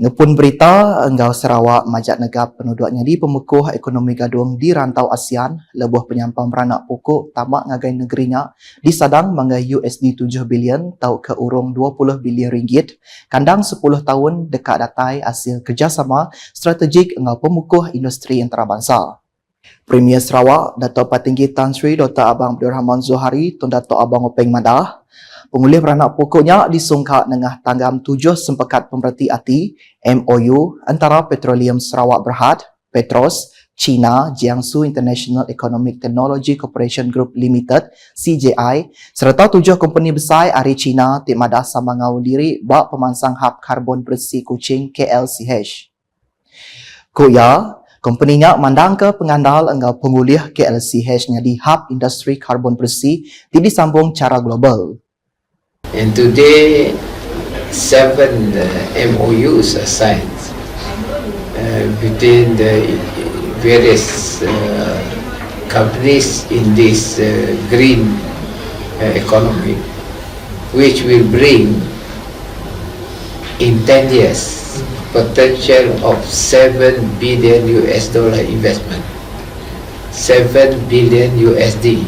Ngepun berita, Enggau Sarawak majak negap penduduknya di pemukuh ekonomi gadung di rantau ASEAN, lebuh penyampang beranak pokok tamak ngagai negerinya di sadang manggai USD 7 bilion tau ke urung 20 bilion ringgit, kandang 10 tahun dekat datai hasil kerjasama strategik Enggau pemukuh industri antarabangsa. Premier Sarawak, Dato' Patinggi Tan Sri Dr. Abang Abdul Rahman Zuhari, Tun Dato' Abang Openg Madah, Pengulih beranak pokoknya disungkak dengan tanggam tujuh sempekat pemerhati hati MOU antara Petroleum Sarawak Berhad, Petros, China, Jiangsu International Economic Technology Corporation Group Limited, CJI, serta tujuh company besar dari China tikmadah sama ngau diri bak pemansang hub karbon bersih Kuching KLCH. Koya, Kompeninya mandang ke pengandal enggau pengulih KLCH-nya di hub industri karbon bersih di disambung cara global. And today, seven uh, MOUs are signed uh, between the various uh, companies in this uh, green uh, economy, which will bring in 10 years potential of 7 billion US dollar investment. 7 billion USD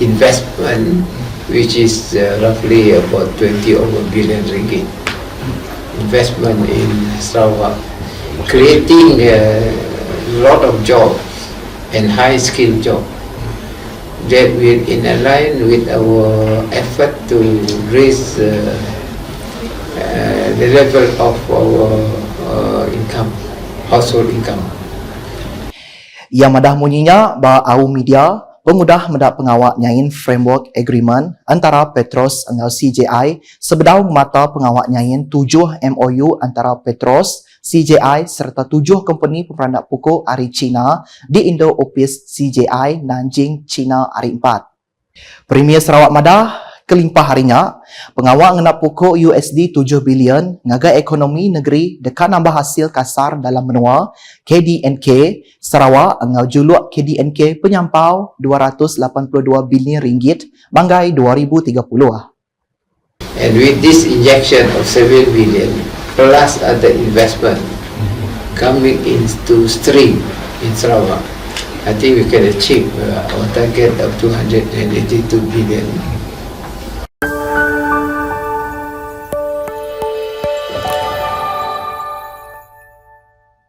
investment which is uh, roughly about 20 over billion ringgit investment in Sarawak, creating a lot of jobs and high skilled jobs that will in align with our effort to raise uh, the level of our uh, income, household income. Yang madah munyinya ba au media pengudah mendak pengawak nyain framework agreement antara Petros dengan CJI sebedau mata pengawak nyain tujuh MOU antara Petros, CJI serta tujuh company pemerandak pokok dari China di Indo Office CJI Nanjing, China hari 4. Premier Sarawak Madah kelimpah harinya, pengawak ngenak pokok USD 7 bilion ngaga ekonomi negeri dekat nambah hasil kasar dalam menua KDNK Sarawak ngau juluk KDNK penyampau 282 bilion ringgit manggai 2030. And with this injection of 7 billion plus other investment coming into stream in Sarawak, I think we can achieve uh, our target of 282 billion